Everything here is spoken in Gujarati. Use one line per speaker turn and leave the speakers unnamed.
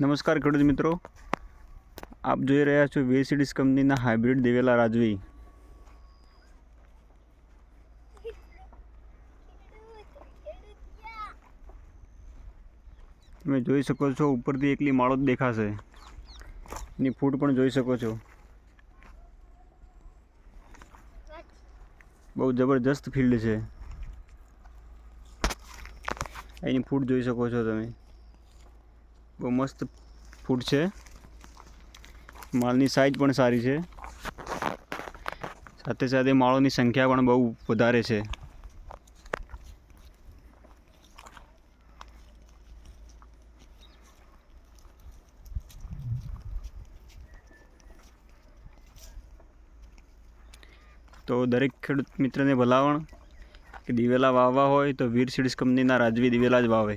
નમસ્કાર ખેડૂત મિત્રો. આપ જોઈ રહ્યા છો વી સીડીઝ કંપનીના હાઇબ્રિડ દિવેલા રાજવી. તમે જોઈ શકો છો ઉપરથી એકલી માળો જ દેખાશે. એની ફૂટ પણ જોઈ શકો છો. બહુ જબરજસ્ત ફિલ્ડ છે. એની ફૂટ જોઈ શકો છો તમે. બહુ મસ્ત ફૂટ છે. માળની સાઈઝ પણ સારી છે. સાથે સાથે માળોની સંખ્યા પણ બહુ વધારે છે. તો દરેક ખેડૂત મિત્રને ભલાવણ કે દિવેલા વાવવા હોય તો વીર સીડ્સ કંપનીના રાજવી દિવેલા જ વાવે.